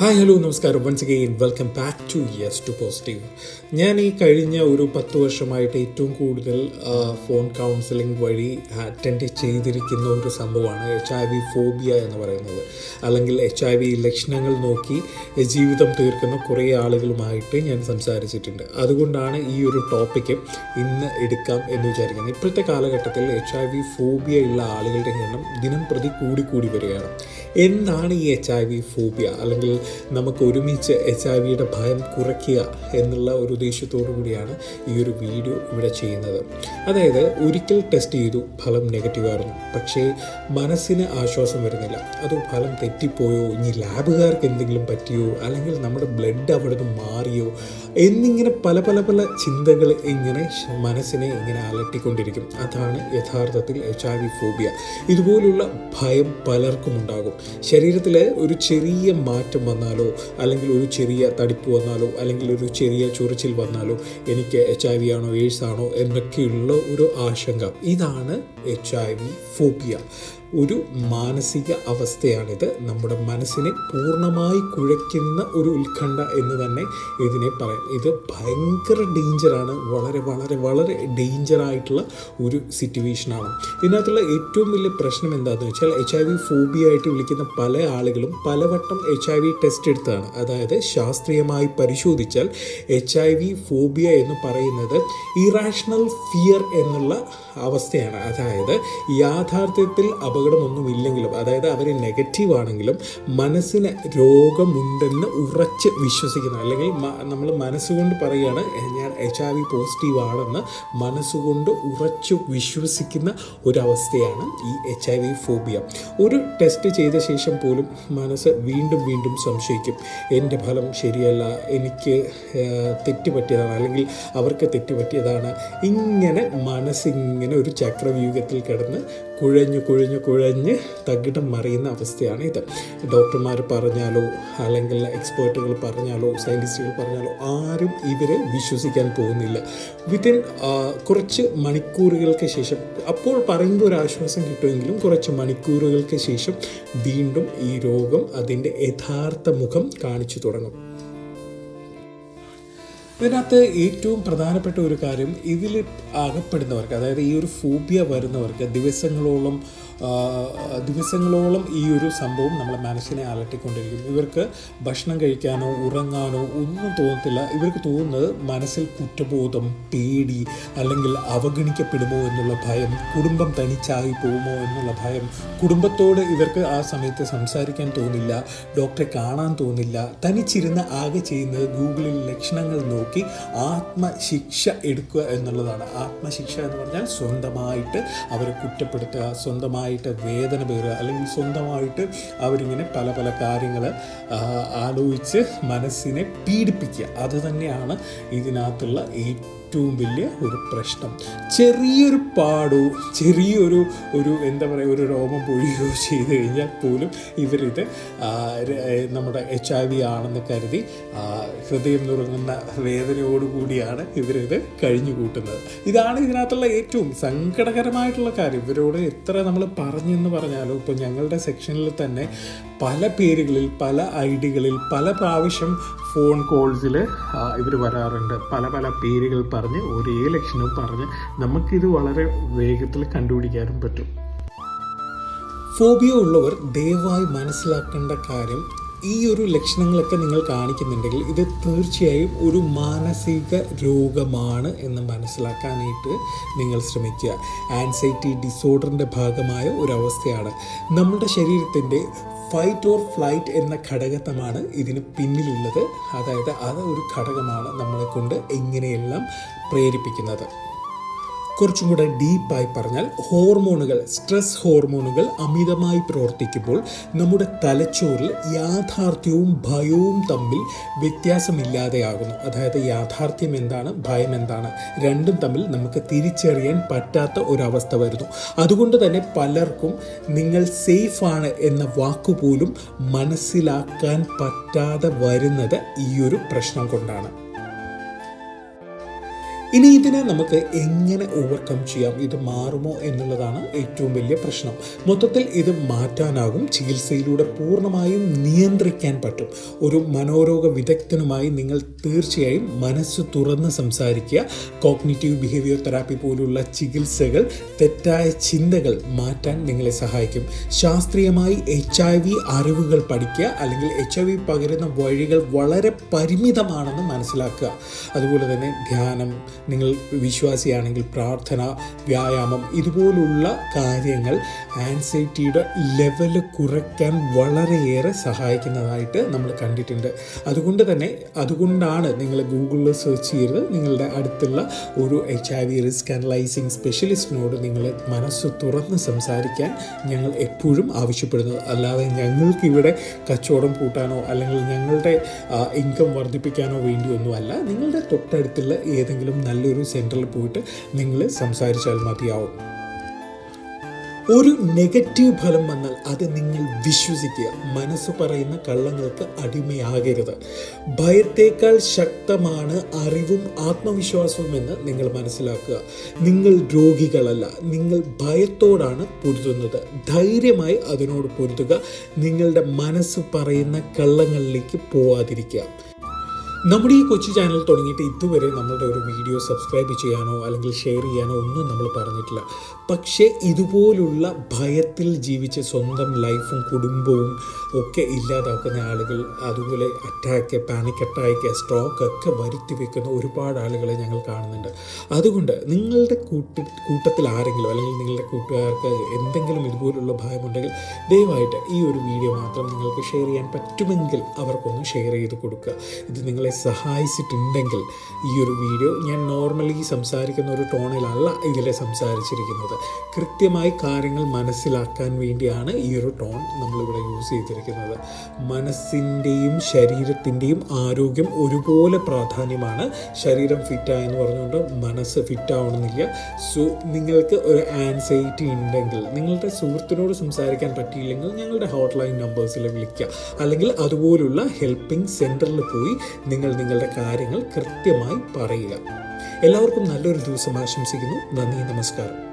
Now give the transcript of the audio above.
Hi hello നമസ്കാരം. Once again welcome back to yes to positive ഞാൻ ഈ കഴിഞ്ഞ ഒരു പത്ത് വർഷമായിട്ട് ഏറ്റവും കൂടുതൽ ഫോൺ കൗൺസിലിംഗ് വഴി അറ്റൻഡ് ചെയ്തിരിക്കുന്ന ഒരു സംഭവമാണ് എച്ച് ഐ വി ഫോബിയ എന്ന് പറയുന്നത്. അല്ലെങ്കിൽ എച്ച് ഐ വി ലക്ഷണങ്ങൾ നോക്കി ജീവിതം തീർക്കുന്ന കുറേ ആളുകളുമായിട്ട് ഞാൻ സംസാരിച്ചിട്ടുണ്ട്. അതുകൊണ്ടാണ് ഈ ഒരു ടോപ്പിക്ക് ഇന്ന് എടുക്കാം എന്ന് വിചാരിക്കുന്നത്. ഇപ്പോഴത്തെ കാലഘട്ടത്തിൽ എച്ച് ഐ വി ഫോബിയ ഉള്ള ആളുകളുടെ എണ്ണം ദിനം പ്രതി കൂടി കൂടി വരികയാണ്. എന്താണ് ഈ എച്ച് ഐ വി ഫോബിയ അല്ലെങ്കിൽ നമുക്ക് ഒരുമിച്ച് എച്ച് ഐ വിയുടെ ഭയം കുറയ്ക്കുക എന്നുള്ള ഒരു ഉദ്ദേശത്തോടു കൂടിയാണ് ഈ ഒരു വീഡിയോ ഇവിടെ ചെയ്യുന്നത്. അതായത് ഒരിക്കൽ ടെസ്റ്റ് ചെയ്തു ഫലം നെഗറ്റീവ് ആയിരുന്നു. പക്ഷേ മനസ്സിന് ആശ്വാസം വരുന്നില്ല. അത് ഫലം തെറ്റിപ്പോയോ? ഇനി ലാബുകാർക്ക് എന്തെങ്കിലും പറ്റിയോ? അല്ലെങ്കിൽ നമ്മുടെ ബ്ലഡ് അവിടെ നിന്ന് മാറിയോ? എന്നിങ്ങനെ പല പല പല ചിന്തകൾ ഇങ്ങനെ മനസ്സിനെ ഇങ്ങനെ അലട്ടിക്കൊണ്ടിരിക്കും. അതാണ് യഥാർത്ഥത്തിൽ എച്ച് ഐ വി ഫോബിയ ഇതുപോലുള്ള ഭയം പലർക്കും ഉണ്ടാകും. ശരീരത്തിൽ ഒരു ചെറിയ മാറ്റം വന്നാലോ അല്ലെങ്കിൽ ഒരു ചെറിയ തടിപ്പ് വന്നാലോ അല്ലെങ്കിൽ ഒരു ചെറിയ ചൊറിച്ചിൽ വന്നാലോ എനിക്ക് എച്ച് ഐ വി ആണോ എയ്ഡ്സ് ആണോ എന്നൊക്കെയുള്ള ഒരു ആശങ്ക. ഇതാണ് എച്ച് ഐ വി ഫോബിയ ഒരു മാനസിക അവസ്ഥയാണിത്. നമ്മുടെ മനസ്സിനെ പൂർണമായി കുഴയ്ക്കുന്ന ഒരു ഉത്കണ്ഠ എന്ന് തന്നെ ഇതിനെ പറയാം. ഇത് ഭയങ്കര ഡേഞ്ചറാണ് വളരെ വളരെ വളരെ ഡേഞ്ചറായിട്ടുള്ള ഒരു സിറ്റുവേഷനാണ് ഇതിനകത്തുള്ള ഏറ്റവും വലിയ പ്രശ്നം എന്താണെന്ന് വെച്ചാൽ എച്ച് ഐ വി ഫോബിയ ആയിട്ട് വിളിക്കുന്ന പല ആളുകളും പലവട്ടം എച്ച് ഐ വി ടെസ്റ്റ് എടുത്തതാണ്. അതായത് ശാസ്ത്രീയമായി പരിശോധിച്ചാൽ എച്ച് ഐ വി ഫോബിയ എന്ന് പറയുന്നത് ഇറാഷണൽ ഫിയർ എന്നുള്ള അവസ്ഥയാണ്. അതായത് യാഥാർത്ഥ്യത്തിൽ അപകടമൊന്നും ഇല്ലെങ്കിലും അതായത് അവർ നെഗറ്റീവ് ആണെങ്കിലും മനസ്സിന് രോഗമുണ്ടെന്ന് ഉറച്ച് വിശ്വസിക്കുന്ന അല്ലെങ്കിൽ നമ്മൾ മനസ്സുകൊണ്ട് പറയുകയാണ് "എ, ഞാൻ എച്ച് ഐ വി പോസിറ്റീവ് ആണെന്ന് മനസ്സുകൊണ്ട് ഉറച്ചു വിശ്വസിക്കുന്ന ഒരവസ്ഥയാണ് ഈ എച്ച് ഐ വി ഫോബിയ. ഒരു ടെസ്റ്റ് ചെയ്ത ശേഷം പോലും മനസ്സ് വീണ്ടും വീണ്ടും സംശയിക്കും എന്റെ ഫലം ശരിയല്ല എനിക്ക് തെറ്റുപറ്റിയതാണ് അല്ലെങ്കിൽ അവർക്ക് തെറ്റുപറ്റിയതാണ്. ഇങ്ങനെ മനസ്സിങ്ങനെ ഒരു ചക്രവ്യൂഹത്തിൽ കിടന്ന് കുഴഞ്ഞു കുഴഞ്ഞു കുഴഞ്ഞ് തകിടം മറിയുന്ന അവസ്ഥയാണ് ഇത്. ഡോക്ടർമാർ പറഞ്ഞാലോ അല്ലെങ്കിൽ എക്സ്പേർട്ടുകൾ പറഞ്ഞാലോ സയന്റിസ്റ്റുകൾ പറഞ്ഞാലോ ആരും ഇവരെ വിശ്വസിക്കാൻ പോകുന്നില്ല. വിത്തിൻ കുറച്ച് മണിക്കൂറുകൾക്ക് ശേഷം അപ്പോൾ പറയുമ്പോൾ ഒരു ആശ്വാസം കിട്ടുമെങ്കിലും കുറച്ച് മണിക്കൂറുകൾക്ക് ശേഷം വീണ്ടും ഈ രോഗം അതിന്റെ യഥാർത്ഥ മുഖം കാണിച്ചു തുടങ്ങും. ഇതിനകത്ത് ഏറ്റവും പ്രധാനപ്പെട്ട ഒരു കാര്യം ഇതിൽ അകപ്പെടുന്നവർക്ക് അതായത് ഈ ഒരു ഫോബിയ വരുന്നവർക്ക് ദിവസങ്ങളോളം ദിവസങ്ങളോളം ഈ ഒരു സംഭവം നമ്മളെ മനസ്സിനെ അലട്ടിക്കൊണ്ടിരിക്കും ഇവർക്ക് ഭക്ഷണം കഴിക്കാനോ ഉറങ്ങാനോ ഒന്നും തോന്നത്തില്ല. ഇവർക്ക് തോന്നുന്നത് മനസ്സിൽ കുറ്റബോധം പേടി അല്ലെങ്കിൽ അവഗണിക്കപ്പെടുമോ എന്നുള്ള ഭയം കുടുംബം തനിച്ചായി പോകുമോ എന്നുള്ള ഭയം. കുടുംബത്തോട് ഇവർക്ക് ആ സമയത്ത് സംസാരിക്കാൻ തോന്നില്ല ഡോക്ടറെ കാണാൻ തോന്നില്ല. തനിച്ചിരുന്ന് ആകെ ചെയ്യുന്നത് ഗൂഗിളിൽ ലക്ഷണങ്ങൾ നോക്കി. ആത്മശിക്ഷ എടുക്കുക എന്നുള്ളതാണ്. ആത്മശിക്ഷ എന്ന് പറഞ്ഞാൽ സ്വന്തമായിട്ട് അവരെ കുറ്റപ്പെടുത്തുക സ്വന്തമായിട്ട് വേദന പേറുക അല്ലെങ്കിൽ സ്വന്തമായിട്ട് അവരിങ്ങനെ പല പല കാര്യങ്ങൾ ആലോചിച്ച് മനസ്സിനെ പീഡിപ്പിക്കുക. അത് തന്നെയാണ് ഇതിനകത്തുള്ള ഏറ്റവും വലിയ ഒരു പ്രശ്നം. ചെറിയൊരു പാടോ ചെറിയൊരു ഒരു എന്താ പറയുക ഒരു രോമം പൊഴിയോ ചെയ്ത് കഴിഞ്ഞാൽ പോലും ഇവരിത് നമ്മുടെ എച്ച് ഐ വി ആണെന്ന് കരുതി ഹൃദയം നുറങ്ങുന്ന വേദനയോടുകൂടിയാണ് ഇവരിത് കഴിഞ്ഞു കൂട്ടുന്നത് ഇതാണ് ഇതിനകത്തുള്ള ഏറ്റവും സങ്കടകരമായിട്ടുള്ള കാര്യം. ഇവരോട് എത്ര നമ്മൾ പറഞ്ഞെന്ന് പറഞ്ഞാലും ഇപ്പോൾ ഞങ്ങളുടെ സെക്ഷനിൽ തന്നെ പല പേരുകളിൽ പല ഐ ഡികളിൽ പല പ്രാവശ്യം ഫോൺ കോൾസിൽ ഇവർ വരാറുണ്ട്. പല പല പേരുകൾ പറഞ്ഞ് ഒരേ ലക്ഷണവും പറഞ്ഞ് നമുക്കിത് വളരെ വേഗത്തിൽ കണ്ടുപിടിക്കാനും പറ്റും. ഫോബിയ ഉള്ളവർ ദയവായി മനസ്സിലാക്കേണ്ട കാര്യം ഈ ഒരു ലക്ഷണങ്ങളൊക്കെ നിങ്ങൾ കാണിക്കുന്നുണ്ടെങ്കിൽ ഇത് തീർച്ചയായും ഒരു മാനസിക രോഗമാണ് എന്ന് മനസ്സിലാക്കാനായിട്ട് നിങ്ങൾ ശ്രമിക്കുക. ആൻസൈറ്റി ഡിസോർഡറിന്റെ ഭാഗമായ ഒരവസ്ഥയാണ്. നമ്മുടെ ശരീരത്തിന്റെ ഫൈറ്റ് ഓർ ഫ്ലൈറ്റ് എന്ന ഘടകത്വമാണ് ഇതിന് പിന്നിലുള്ളത്. അതായത് അത് ഒരു ഘടകമാണ് നമ്മളെ കൊണ്ട് എങ്ങനെയെല്ലാം പ്രേരിപ്പിക്കുന്നത്. കുറച്ചും കൂടെ ഡീപ്പായി പറഞ്ഞാൽ ഹോർമോണുകൾ സ്ട്രെസ് ഹോർമോണുകൾ അമിതമായി പ്രവർത്തിക്കുമ്പോൾ നമ്മുടെ തലച്ചോറിൽ യാഥാർത്ഥ്യവും ഭയവും തമ്മിൽ വ്യത്യാസമില്ലാതെയാകുന്നു. അതായത് യാഥാർത്ഥ്യം എന്താണ് ഭയം എന്താണ് രണ്ടും തമ്മിൽ നമുക്ക് തിരിച്ചറിയാൻ പറ്റാത്ത ഒരവസ്ഥ വരുന്നു. അതുകൊണ്ട് തന്നെ പലർക്കും നിങ്ങൾ സേഫാണ് എന്ന വാക്കുപോലും മനസ്സിലാക്കാൻ പറ്റാതെ വരുന്നത് ഈ ഒരു പ്രശ്നം കൊണ്ടാണ്. ഇനി ഇതിനെ നമുക്ക് എങ്ങനെ ഓവർകം ചെയ്യാം? ഇത് മാറുമോ എന്നുള്ളതാണ് ഏറ്റവും വലിയ പ്രശ്നം. മൊത്തത്തിൽ ഇത് മാറ്റാനാകും. ചികിത്സയിലൂടെ പൂർണമായും നിയന്ത്രിക്കാൻ പറ്റും. ഒരു മനോരോഗ വിദഗ്ധനുമായി നിങ്ങൾ തീർച്ചയായും മനസ്സ് തുറന്ന് സംസാരിക്കുക. കോഗ്നിറ്റീവ് ബിഹേവിയർ തെറാപ്പി പോലുള്ള ചികിത്സകൾ തെറ്റായ ചിന്തകൾ മാറ്റാൻ നിങ്ങളെ സഹായിക്കും. ശാസ്ത്രീയമായി എച്ച് ഐ വി അറിവുകൾ പഠിക്കുക അല്ലെങ്കിൽ എച്ച് ഐ വി പകരുന്ന വഴികൾ വളരെ പരിമിതമാണെന്ന് മനസ്സിലാക്കുക. അതുപോലെ തന്നെ ധ്യാനം നിങ്ങൾ വിശ്വാസിയാണെങ്കിൽ പ്രാർത്ഥന വ്യായാമം ഇതുപോലുള്ള കാര്യങ്ങൾ ആൻസൈറ്റിയുടെ ലെവൽ കുറയ്ക്കാൻ വളരെയേറെ സഹായിക്കുന്നതായിട്ട് നമ്മൾ കണ്ടിട്ടുണ്ട്. അതുകൊണ്ട് തന്നെ അതുകൊണ്ടാണ് നിങ്ങൾ ഗൂഗിളിൽ സെർച്ച് ചെയ്യരുത് നിങ്ങളുടെ അടുത്തുള്ള ഒരു H I V risk analysing സ്പെഷ്യലിസ്റ്റിനോട് നിങ്ങൾ മനസ്സ് തുറന്ന് സംസാരിക്കാൻ ഞങ്ങൾ എപ്പോഴും ആവശ്യപ്പെടുന്നത്. അല്ലാതെ ഞങ്ങൾക്ക് ഇവിടെ കച്ചവടം കൂട്ടാനോ അല്ലെങ്കിൽ ഞങ്ങളുടെ ഇൻകം വർദ്ധിപ്പിക്കാനോ വേണ്ടിയൊന്നുമല്ല. നിങ്ങളുടെ തൊട്ടടുത്തുള്ള ഏതെങ്കിലും നല്ലൊരു സെന്ററിൽ പോയിട്ട് നിങ്ങൾ സംസാരിച്ചാൽ മതിയാവും. ഒരു നെഗറ്റീവ് ഫലം വന്നാൽ അത് നിങ്ങൾ വിശ്വസിക്കുക. മനസ്സ് പറയുന്ന കള്ളങ്ങൾക്ക് അടിമയാകരുത്. ഭയത്തേക്കാൾ ശക്തമാണ് അറിവും ആത്മവിശ്വാസവും എന്ന് നിങ്ങൾ മനസ്സിലാക്കുക. നിങ്ങൾ രോഗികളല്ല നിങ്ങൾ ഭയത്തോടാണ് പൊരുതുന്നത്. ധൈര്യമായി അതിനോട് പൊരുതുക. നിങ്ങളുടെ മനസ്സ് പറയുന്ന കള്ളങ്ങളിലേക്ക് പോവാതിരിക്കുക. നമ്മുടെ ഈ കൊച്ചു ചാനൽ തുടങ്ങിയിട്ട് ഇതുവരെ നമ്മളുടെ ഒരു വീഡിയോ സബ്സ്ക്രൈബ് ചെയ്യാനോ അല്ലെങ്കിൽ ഷെയർ ചെയ്യാനോ ഒന്നും നമ്മൾ പറഞ്ഞിട്ടില്ല. പക്ഷേ ഇതുപോലുള്ള ഭയത്തിൽ ജീവിച്ച് സ്വന്തം ലൈഫും കുടുംബവും ഒക്കെ ഇല്ലാതാക്കുന്ന ആളുകൾ അതുപോലെ അറ്റാക്ക് പാനിക് അറ്റാക്ക് സ്ട്രോക്ക് ഒക്കെ വരുത്തി വെക്കുന്ന ഒരുപാട് ആളുകളെ ഞങ്ങൾ കാണുന്നുണ്ട്. അതുകൊണ്ട് നിങ്ങളുടെ കൂട്ടി കൂട്ടത്തിൽ ആരെങ്കിലും അല്ലെങ്കിൽ നിങ്ങളുടെ കൂട്ടുകാർക്ക് എന്തെങ്കിലും ഇതുപോലുള്ള ഭയമുണ്ടെങ്കിൽ ദയവായിട്ട് ഈ ഒരു വീഡിയോ മാത്രം നിങ്ങൾക്ക് ഷെയർ ചെയ്യാൻ പറ്റുമെങ്കിൽ അവർക്കൊന്ന് ഷെയർ ചെയ്ത് കൊടുക്കുക. ഇത് നിങ്ങളെ സഹായിച്ചിട്ടുണ്ടെങ്കിൽ ഈ ഒരു വീഡിയോ ഞാൻ നോർമലി സംസാരിക്കുന്ന ഒരു ടോണിലല്ല ഇതിലെ സംസാരിച്ചിരിക്കുന്നത്. കൃത്യമായി കാര്യങ്ങൾ മനസ്സിലാക്കാൻ വേണ്ടിയാണ് ഈ ഒരു ടോൺ നമ്മളിവിടെ യൂസ് ചെയ്തിരിക്കുന്നത്. മനസ്സിന്റെയും ശരീരത്തിന്റെയും ആരോഗ്യം ഒരുപോലെ പ്രാധാന്യമാണ്. ശരീരം ഫിറ്റായെന്ന് പറഞ്ഞുകൊണ്ട് മനസ്സ് ഫിറ്റാവണമെന്നില്ല സോ നിങ്ങൾക്ക് ഒരു ആൻസൈറ്റി ഉണ്ടെങ്കിൽ നിങ്ങളുടെ സുഹൃത്തിനോട് സംസാരിക്കാൻ പറ്റിയില്ലെങ്കിൽ ഞങ്ങളുടെ ഹോട്ട്ലൈൻ നമ്പേഴ്സിൽ വിളിക്കുക. അല്ലെങ്കിൽ അതുപോലുള്ള ഹെൽപ്പിംഗ് സെന്ററിൽ പോയി നിങ്ങളുടെ കാര്യങ്ങൾ കൃത്യമായി പറയുക. എല്ലാവർക്കും നല്ലൊരു ദിവസം ആശംസിക്കുന്നു. നന്ദി നമസ്കാരം.